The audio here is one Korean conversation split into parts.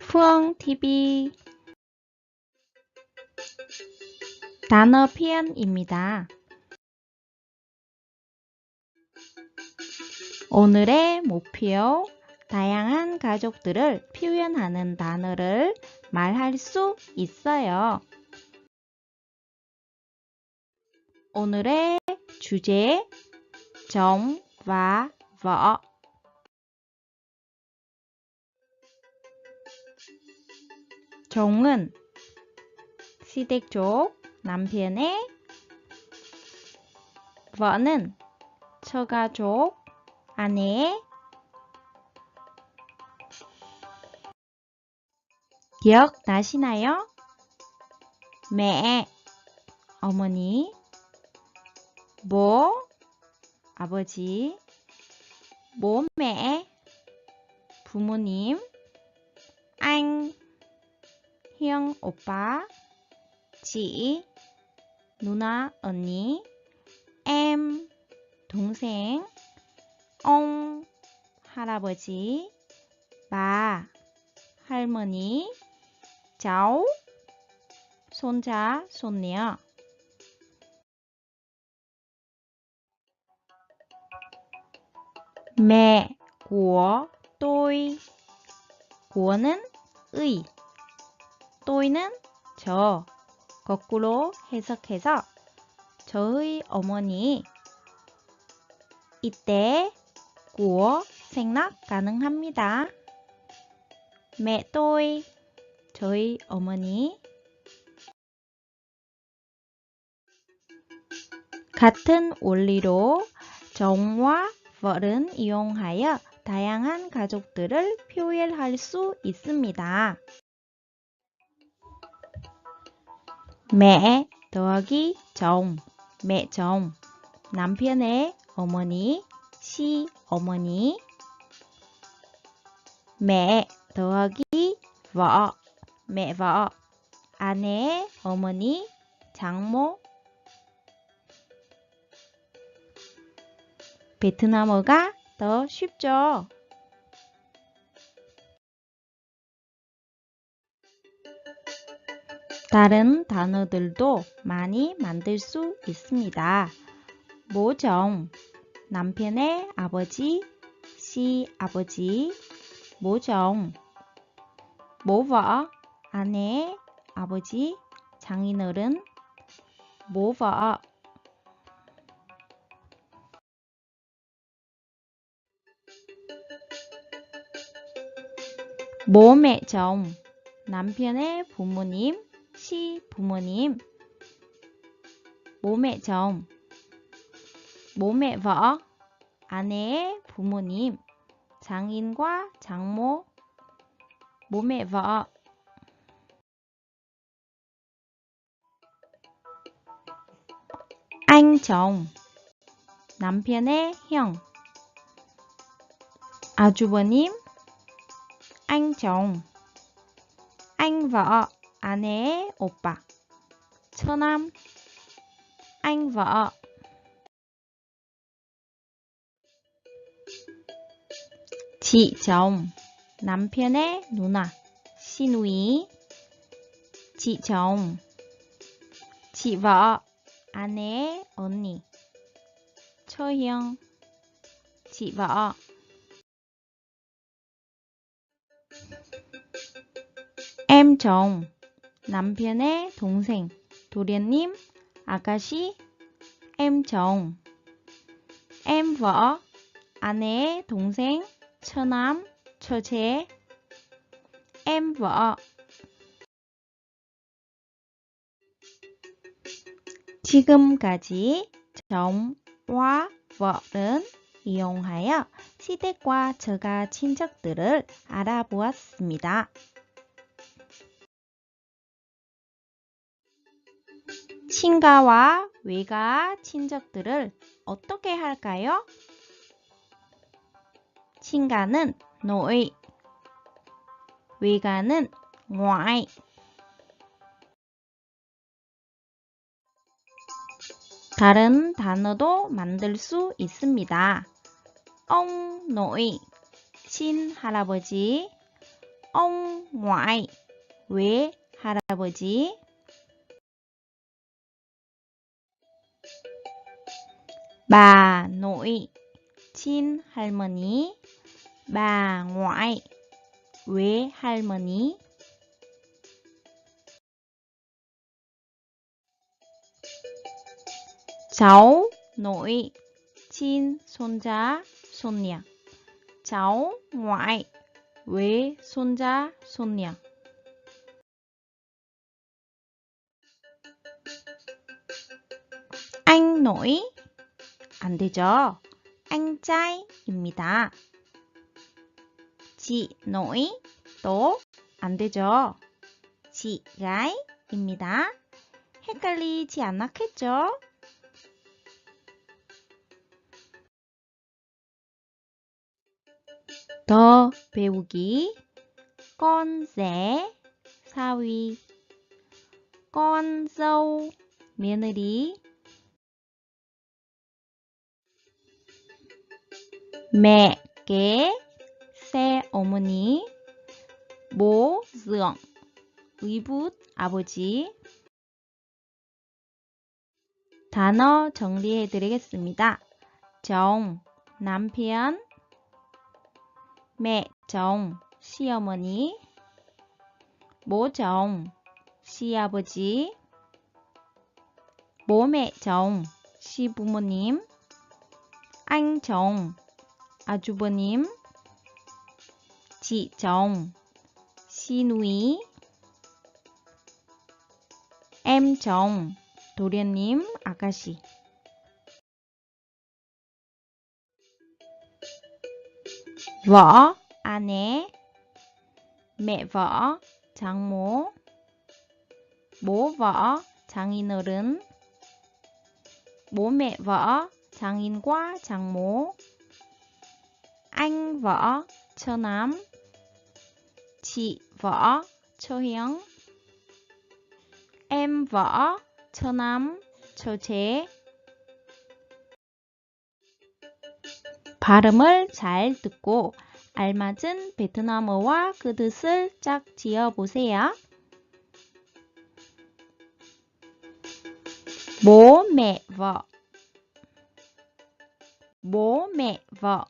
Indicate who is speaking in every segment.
Speaker 1: 푸엉 TV 단어 표현입니다. 오늘의 목표 다양한 가족들을 표현하는 단어를 말할 수 있어요. 오늘의 주제 정과 vợ 종은 시댁 쪽 남편의 vợ 는 처가족 아내의 기억나시나요? mẹ 어머니 bố 아버지 mẹ 부모님 anh 형 오빠 chị 누나 언니 em 동생 ông 할아버지 bà 할머니 cháu 손자 손녀 mẹ của tôi của 는 의 또이는 저 거꾸로 해석해서 저의 어머니 이때 của 생략 가능합니다. tôi 저희 어머니 같은 원리로 vợ 는 이용하여 다양한 가족들을 표현할 수 있습니다. mẹ 더하기 정, chồng, 남편의 어머니, 시 어머니. mẹ 더하기 mẹ vợ, 아내의 어머니, 장모. 베트남어가 더 쉽죠? 다른 단어들도 많이 만들 수 있습니다. 모정, 남편의 아버지, 시 아버지, 모정, 모버, 아내의 아버지, 장인어른, 모버, 몸의 정, 남편의 부모님, 시 부모님. 몸의 정. 몸의 vợ 아내의 부모님. 장인과 장모. 몸의 anh chồng 남편의 형. 아주버님 anh chồng anh vợ 아내의 오빠 처남 anh vợ chị chồng 남편의 누나 시누이 chị chồng chị vợ 아내의 언니 처형 chị vợ Chồng 남편의 동생 도련님 아가씨 em vợ 아내의 동생 처남 처제. em 지금까지 vợ 는 이용하여 시댁과 저가 친척들을 알아보았습니다. 친가와 외가 친척들을 어떻게 할까요? 친가는 nội, 외가는 ngoại. 다른 단어도 만들 수 있습니다. ông nội, 친할아버지 ông ngoại 외할아버지 bà nội 친할머니 bà ngoại 외할머니 cháu nội 친손자 손녀 cháu ngoại 외손자 손녀 anh nội 안 되죠. chị nội 또안 되죠. gái,입니다. 헷갈리지 않았겠죠? 더 배우기 rể 사위 dâu 며느리 kế xe 어머니 dượng 의붓 아버지 단어 정리해 드리겠습니다. 정 남편 chồng 시어머니 chồng 시아버지 chồng 시부모님 chồng 아주버님 chồng 시누이 chồng 도련님 아가씨 vợ 아내 vợ 장모 vợ 장인어른 vợ 장인과 장모 anh vợ 처남 chị vợ 처형 em vợ 처남 처제 발음을 잘 듣고 알맞은 베트남어와 그 뜻을 짝 지어 보세요. mẹ vợ bố mẹ vợ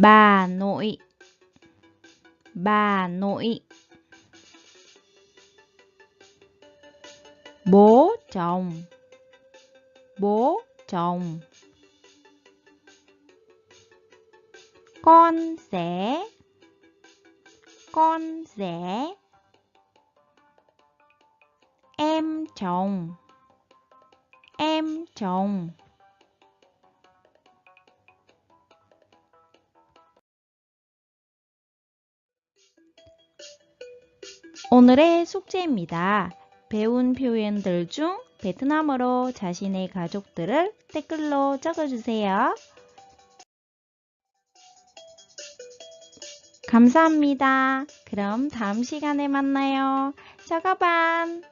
Speaker 1: bà nội. Bà nội. Bố chồng. Bố chồng. Con rẻ con rẻ em chồng. Em chồng. 오늘의 숙제입니다. 배운 표현들 중 베트남어로 자신의 가족들을 댓글로 적어주세요. 감사합니다. 그럼 다음 시간에 만나요. 자가반